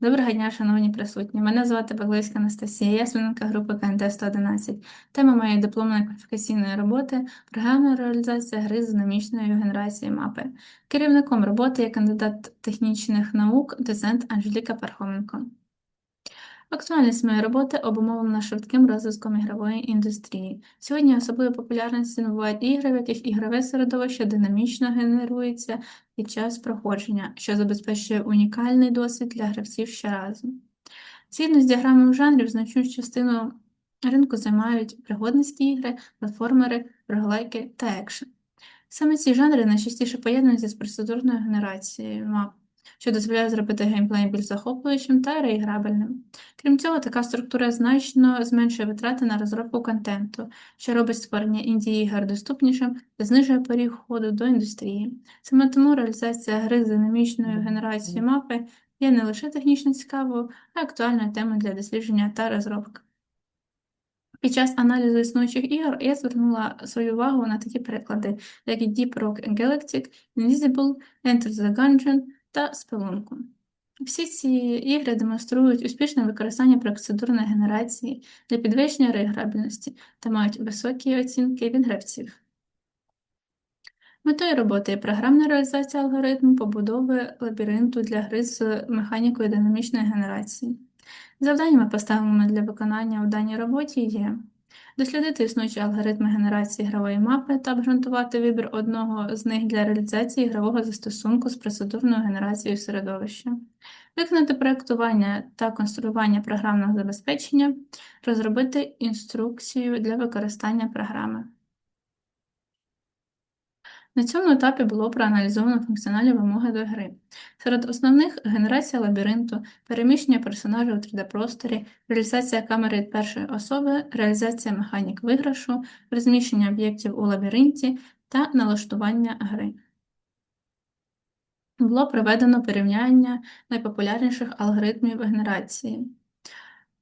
Доброго дня, шановні присутні. Мене звати Баглицька Анастасія, я членка групи КНТ 111. Тема моєї дипломної кваліфікаційної роботи програмна реалізація гри з динамічною генерацією мапи. Керівником роботи є кандидат технічних наук, доцент Анжеліка Пархоменко. Актуальність моєї роботи обумовлена швидким розвитком ігрової індустрії. Сьогодні особливо популярність набувають ігри, в яких ігрове середовище динамічно генерується під час проходження, що забезпечує унікальний досвід для гравців щоразу. Згідно з діаграмою жанрів, значну частину ринку займають пригодницькі ігри, платформери, роглайки та екшен. Саме ці жанри найчастіше поєднуються з процедурною генерацією мап що дозволяє зробити геймплей більш захоплюючим та реіграбельним. Крім цього, така структура значно зменшує витрати на розробку контенту, що робить створення інді-ігор доступнішим та знижує поріг входу до індустрії. Саме тому реалізація гри з динамічною генерацією мапи є не лише технічно цікавою, а й актуальною темою для дослідження та розробки. Під час аналізу існуючих ігор я звернула свою увагу на такі приклади, як Deep Rock Galactic, Invisible, Enter the Gungeon та спelunку. Всі ці ігри демонструють успішне використання процедурної генерації для підвищення реіграбельності та мають високі оцінки від гравців. Метою роботи є програмна реалізація алгоритму побудови лабіринту для гри з механікою динамічної генерації. Завданнями, поставленими для виконання у даній роботі, є дослідити існуючі алгоритми генерації ігрової мапи та обґрунтувати вибір одного з них для реалізації ігрового застосунку з процедурною генерацією середовища, виконати проєктування та конструювання програмного забезпечення, розробити інструкцію для використання програми. На цьому етапі було проаналізовано функціональні вимоги до гри. Серед основних генерація лабіринту, переміщення персонажів у 3D-просторі, реалізація камери від першої особи, реалізація механік виграшу, розміщення об'єктів у лабіринті та налаштування гри. Було проведено порівняння найпопулярніших алгоритмів генерації.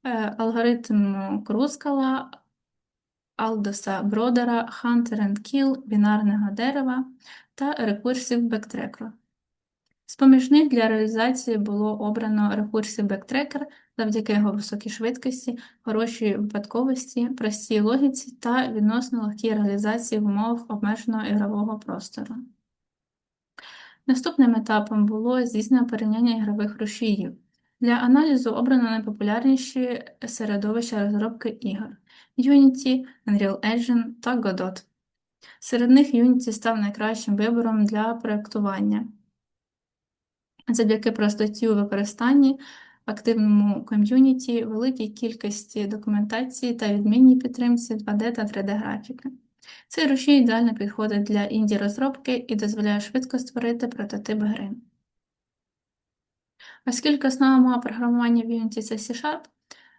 Е, алгоритм Крускала, Алдоса Бродера, Hunter and Kill, бінарного дерева та рекурсів бектрекера. З поміж них для реалізації було обрано рекурсів бектрекер завдяки його високій швидкості, хорошій випадковості, простій логіці та відносно легкій реалізації в умовах обмеженого ігрового простору. Наступним етапом було здійснення порівняння ігрових рушіїв. Для аналізу обрано найпопулярніші середовища розробки ігор Unity, Unreal Engine та Godot. Серед них Unity став найкращим вибором для проєктування. Завдяки простоті у використанні, активному ком'юніті, великій кількості документації та відмінній підтримці 2D та 3D графіки. Цей рушій ідеально підходить для інді розробки і дозволяє швидко створити прототип гри. Оскільки основа мова програмування в Unity це C-Sharp,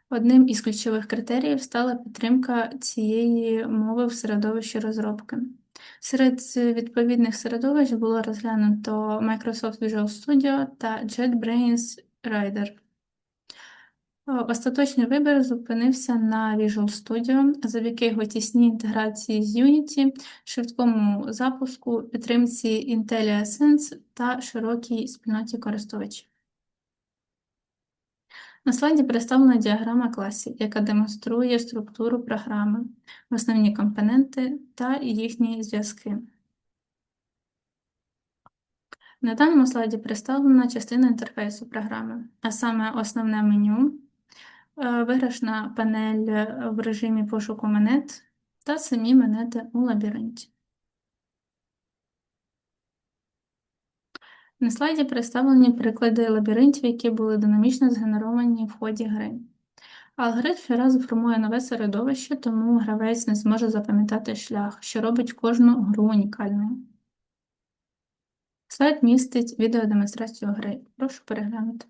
одним із ключових критеріїв стала підтримка цієї мови в середовищі розробки. Серед відповідних середовищ було розглянуто Microsoft Visual Studio та JetBrains Rider. Остаточний вибір зупинився на Visual Studio завдяки його тісній інтеграції з Unity, швидкому запуску, підтримці IntelliSense та широкій спільноті користувачів. На слайді представлена діаграма класів, яка демонструє структуру програми, основні компоненти та їхні зв'язки. На даному слайді представлена частина інтерфейсу програми, а саме основне меню, е, виграшна панель в режимі пошуку монет та самі монети у лабіринті. На слайді представлені приклади лабіринтів, які були динамічно згенеровані в ході гри. Алгоритм щоразу формує нове середовище, тому гравець не зможе запам'ятати шлях, що робить кожну гру унікальною. Слайд містить відеодемонстрацію гри. Прошу переглянути.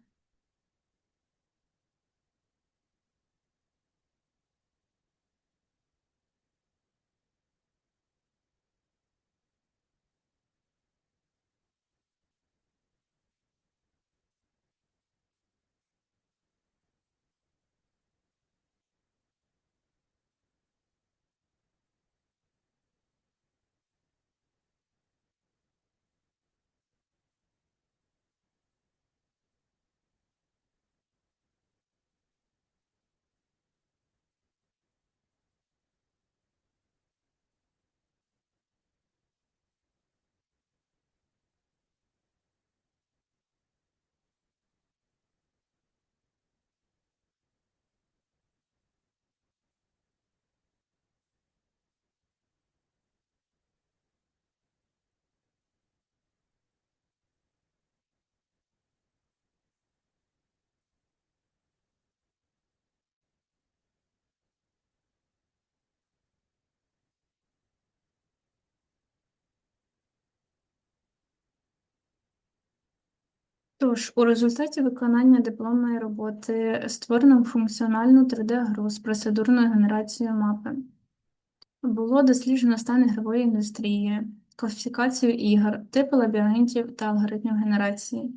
Тож, у результаті виконання дипломної роботи створено функціональну 3D-гру з процедурною генерацією мапи. Було досліджено стан ігрової індустрії, класифікацію ігор, типи лабіринтів та алгоритмів генерації.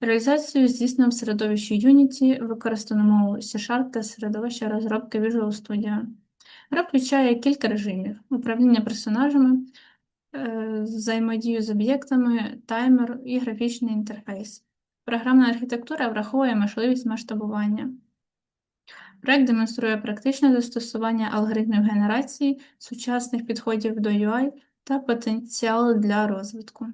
Реалізацію здійснено в середовищі Unity, використано мову C-Sharp та середовище розробки Visual Studio. Гра включає кілька режимів: управління персонажами, е, взаємодію з об'єктами, таймер і графічний інтерфейс. Програмна архітектура враховує можливість масштабування. Проект демонструє практичне застосування алгоритмів генерації, сучасних підходів до UI та потенціал для розвитку.